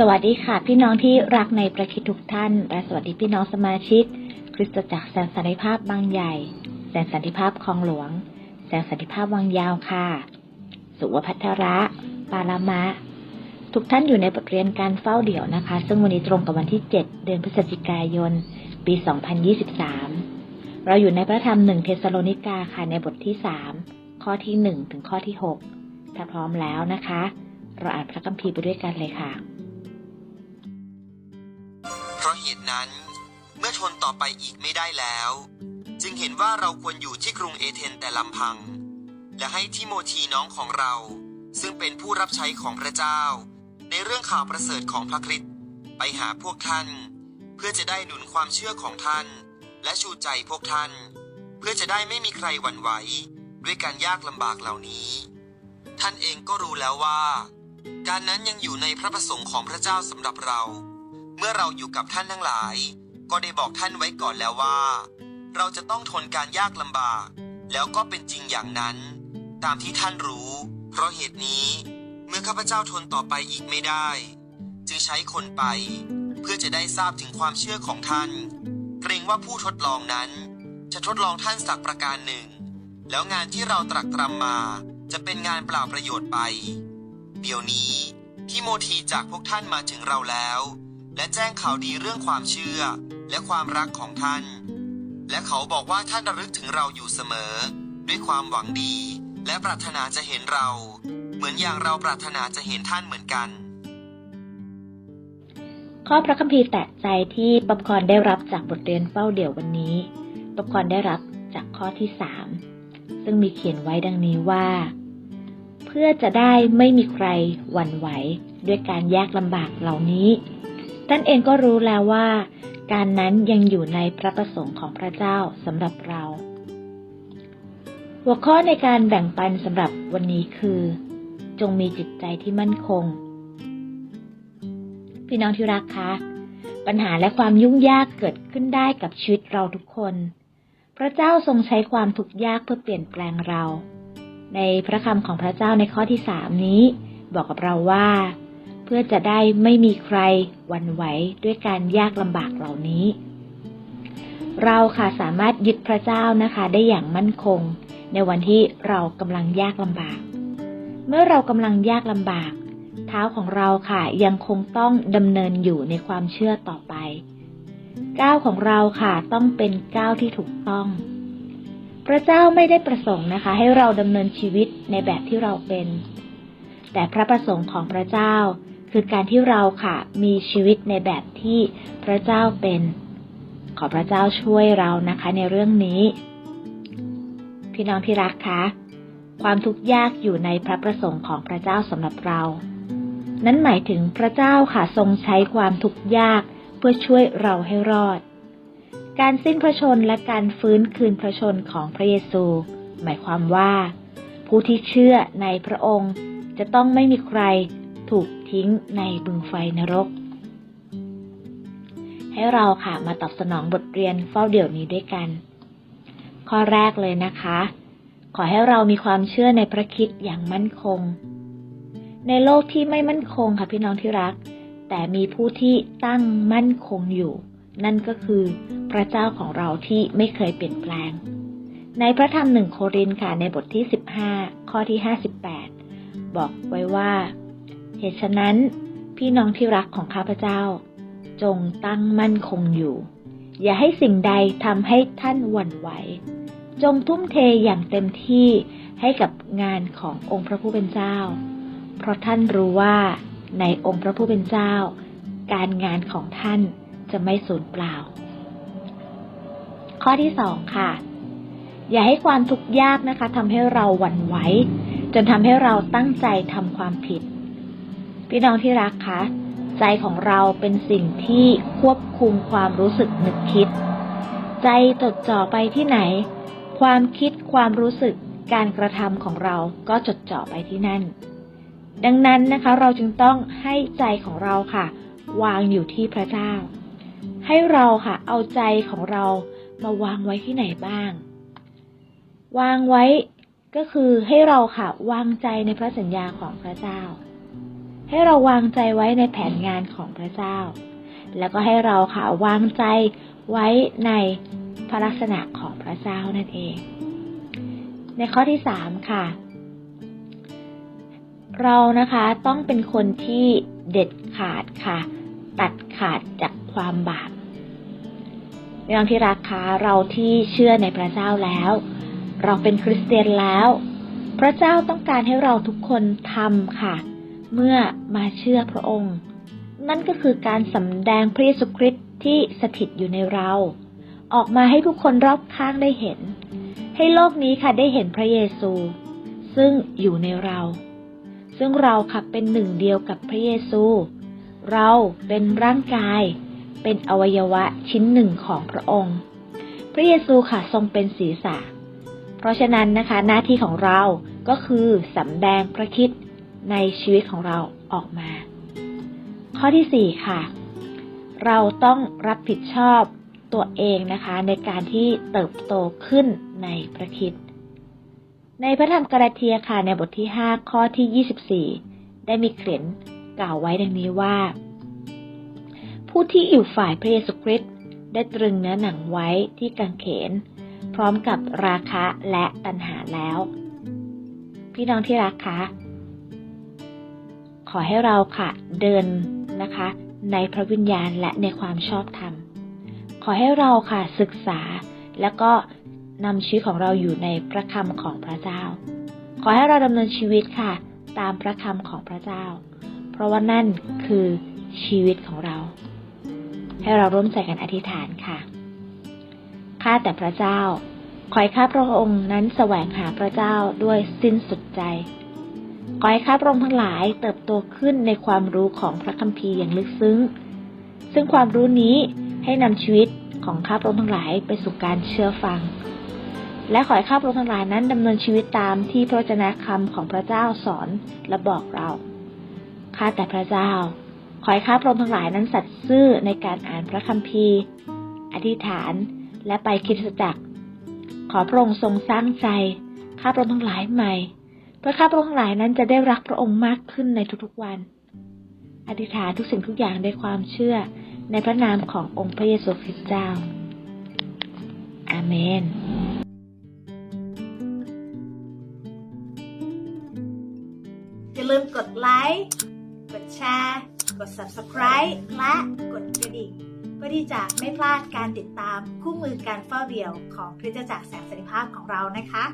สวัสดีค่ะ พี่น้องที่รักในประคิดทุกท่าน และสวัสดีพี่น้องสมาชิก คริสตจักรแสนสันติภาพบางใหญ่แสนสันติภาพคลองหลวงแสนสันติภาพวังยาวค่ะ สุวพัทระ ปาลามะ ทุกท่านอยู่ในบทเรียนการเฝ้าเดี่ยวนะคะ ซึ่งวันนี้ตรงกับวันที่ 7 เดือนพฤศจิกายน ปี 2023 เราอยู่ในพระธรรมหนึ่งเทสโลนิกาค่ะในบทที่ 3 ข้อที่ 1 ถึงข้อที่ 6 ถ้าพร้อมแล้วนะคะ เราอ่านพระคัมภีร์ไปด้วยกันเลยค่ะ นั้น เมื่อทนต่อไปอีกไม่ได้แล้ว จึงเห็นว่าเราควรอยู่ที่กรุงเอเธนแต่ลำพัง และให้ทิโมธีน้องของเรา ซึ่งเป็นผู้รับใช้ของพระเจ้า ในเรื่องข่าวประเสริฐของพระคริสต์ไปหาพวกท่าน เพื่อจะได้หนุนความเชื่อของท่าน และชูใจพวกท่าน เพื่อจะได้ไม่มีใครหวั่นไหวด้วยการยากลำบากเหล่านี้ ท่านเองก็รู้แล้วว่า การนั้นยังอยู่ในพระประสงค์ของพระเจ้าสำหรับเรา เมื่อเราอยู่กับท่านทั้งหลาย ก็ได้บอกท่านไว้ก่อนแล้วว่า เราจะต้องทนการยากลำบาก แล้วก็เป็นจริงอย่างนั้น ตามที่ท่านรู้ เพราะเหตุนี้ เมื่อข้าพเจ้าทนต่อไปอีกไม่ได้ จึงใช้คนไป เพื่อจะได้ทราบถึงความเชื่อของท่าน เกรงว่าผู้ทดลองนั้น จะทดลองท่านสักประการหนึ่ง แล้วงานที่เราตรักตรำมาจะเป็นงานเปล่าประโยชน์ไป เดี๋ยวนี้ทิโมธีจากพวกท่านมาถึงเราแล้ว และแจ้งข่าวดีเรื่องความเชื่อ และความรักของท่าน และเขาบอกว่าท่านระลึกถึงเราอยู่เสมอ ด้วยความหวังดี และปรารถนาจะเห็นเรา เหมือนอย่างเราปรารถนาจะเห็นท่านเหมือนกัน ข้อพระคัมภีร์แตะใจที่บัมกรได้รับจากบทเรียนเฝ้าเดี่ยววันนี้บัมกรได้รับจากข้อที่สามซึ่งมีเขียนไว้ดังนี้ว่า เพื่อจะได้ไม่มีใครหวั่นไหวด้วยการยากลำบากเหล่านี้ ท่านเองก็รู้แล้วว่า การนั้นยังอยู่ในพระประสงค์ของพระเจ้าสำหรับเรา หัวข้อในการแบ่งปันสำหรับวันนี้คือ จงมีจิตใจที่มั่นคง พี่น้องที่รักคะปัญหาและความยุ่งยากเกิดขึ้นได้กับชีวิตเราทุกคน พระเจ้าทรงใช้ความทุกข์ยากเพื่อเปลี่ยนแปลงเรา ในพระคำของพระเจ้าในข้อที่สามนี้ บอกกับเราว่า เพื่อจะได้ไม่มีใครวันไหวด้วยการยากลำบากเหล่านี้ เราค่ะสามารถยึดพระเจ้านะคะ ได้อย่างมั่นคง ในวันที่เรากำลังยากลำบาก เมื่อเรากำลังยากลำบาก เท้าของเราค่ะยังคงต้องดำเนินอยู่ในความเชื่อต่อไปก้าวของเราค่ะต้องเป็นก้าวที่ถูกต้อง พระเจ้าไม่ได้ประสงค์นะคะ ให้เราดำเนินชีวิตในแบบที่เราเป็น แต่พระประสงค์ของพระเจ้า คือการที่เราค่ะมีชีวิตในแบบที่พระเจ้าเป็น ขอพระเจ้าช่วยเรานะคะในเรื่องนี้ พี่น้องที่รักคะความทุกข์ยากอยู่ในพระประสงค์ของพระเจ้าสำหรับเรา นั้นหมายถึงพระเจ้าค่ะทรงใช้ความทุกข์ยากเพื่อช่วยเราให้รอด การสิ้นพระชนและการฟื้นคืนพระชนของพระเยซู หมายความว่า ผู้ที่เชื่อในพระองค์จะต้องไม่มีใคร ถูกทิ้งในบึงไฟนรก ให้เราค่ะมาตอบสนองบทเรียนเฝ้าเดี่ยวนี้ด้วยกัน ข้อแรกเลยนะคะ ขอให้เรามีความเชื่อในพระคิดอย่างมั่นคง ในโลกที่ไม่มั่นคงค่ะพี่น้องที่รัก แต่มีผู้ที่ตั้งมั่นคงอยู่ นั่นก็คือพระเจ้าของเราที่ไม่เคยเปลี่ยนแปลง ในพระธรรมหนึ่งโครินธ์ค่ะในบทที่ 15 ข้อที่ 58 บอกไว้ว่า เหตุฉะนั้นพี่น้องที่รักของข้าพเจ้า จงตั้งมั่นคงอยู่ อย่าให้สิ่งใดทำให้ท่านหวั่นไหว จงทุ่มเทอย่างเต็มที่ให้กับงานขององค์พระผู้เป็นเจ้า เพราะท่านรู้ว่าในองค์พระผู้เป็นเจ้า การงานของท่านจะไม่สูญเปล่า ข้อที่สองค่ะ อย่าให้ความทุกข์ยากนะคะทำให้เราหวั่นไหวจนทำให้เราตั้งใจทำความผิด พี่น้องที่รักคะใจของเราเป็นสิ่งที่ควบคุมความรู้สึกนึกคิด ใจจดจ่อไปที่ไหน ความคิดความรู้สึกการกระทำของเราก็จดจ่อไปที่นั่น ดังนั้นนะคะเราจึงต้องให้ใจของเราค่ะ วางอยู่ที่พระเจ้า ให้เราค่ะเอาใจของเรามาวางไว้ที่ไหนบ้าง วางไว้ก็คือให้เราค่ะวางใจในพระสัญญาของพระเจ้า ให้เราวางใจไว้ในแผนงานของพระเจ้า แล้วก็ให้เราค่ะวางใจไว้ในพระลักษณะของพระเจ้านั่นเอง ในข้อที่สามค่ะ เรานะคะต้องเป็นคนที่เด็ดขาดค่ะ ตัดขาดจากความบาปในบางที่รักคะเราที่เชื่อในพระเจ้าแล้ว เราเป็นคริสเตียนแล้ว พระเจ้าต้องการให้เราทุกคนทำค่ะ เมื่อมาเชื่อพระองค์ นั่นก็คือการสำแดงพระเยซูคริสต์ที่สถิตอยู่ในเรา ออกมาให้ผู้คนรอบข้างได้เห็น ให้โลกนี้ค่ะได้เห็นพระเยซู ซึ่งอยู่ในเรา ซึ่งเราค่ะเป็นหนึ่งเดียวกับพระเยซู เราเป็นร่างกาย เป็นอวัยวะชิ้นหนึ่งของพระองค์ พระเยซูค่ะทรงเป็นศีรษะ เพราะฉะนั้นนะคะ หน้าที่ของเราก็คือสำแดงพระคิด ในชีวิตของเราออกมา ข้อที่สี่ค่ะ เราต้องรับผิดชอบตัวเองนะคะ ในการที่เติบโตขึ้นในพระคิดในพระธรรมกาลาเทียค่ะในบทที่ 5 ข้อที่ 24 ได้มีเขียนกล่าวไว้ดังนี้ว่า ผู้ที่อยู่ฝ่ายพระเยซูคริสต์ได้ตรึงเนื้อหนังไว้ที่กางเขน พร้อมกับราคะและตัณหาแล้ว พี่น้องที่รักคะ อให้เราค่ะเดินนะคะ ในพระวิญญาณและในความชอบธรรม ขอให้เราค่ะศึกษาแล้วก็นำชีวิตของเราอยู่ในพระคำของพระเจ้า ขอให้เราดำเนินชีวิตค่ะ ตามพระคำของพระเจ้า เพราะว่านั่นคือชีวิตของเรา ให้เราร่วมใจกันอธิษฐานค่ะ ข้าแต่พระเจ้า ขอให้ข้าพระองค์นั้นแสวงหาพระเจ้าด้วยสิ้นสุดใจ ขอให้ข้าพระองค์ทั้งหลายเติบโตขึ้นในความรู้ของพระคัมภีร์อย่างลึกซึ้ง ซึ่งความรู้นี้ให้นำชีวิตของข้าพระองค์ทั้งหลายไปสู่การเชื่อฟัง และขอให้ข้าพระองค์ทั้งหลายนั้นดำเนินชีวิตตามที่พระวจนะคำของพระเจ้าสอนและบอกเรา ข้าแต่พระเจ้า ขอให้ข้าพระองค์ทั้งหลายนั้นสัตย์ซื่อในการอ่านพระคัมภีร์ อธิษฐานและไปคริสตจักร ขอพระองค์ทรงสร้างใจ ข้าพระองค์ทั้งหลายใหม่ พื่อข้าพระองค์ทั้งหลายนั้นจะได้รักพระองค์มากขึ้นในทุกๆวัน อธิษฐานทุกสิ่งทุกอย่างด้วยความเชื่อในพระนามขององค์พระเยซูคริสต์เจ้า อาเมนอย่าลืมกดไลค์ กดแชร์ กด subscribe และกดกระดิ่ง เพื่อที่จะไม่พลาดการติดตามคู่มือการเฝ้าเดี่ยวของคริสตจักรแสงสันติภาพของเรานะคะ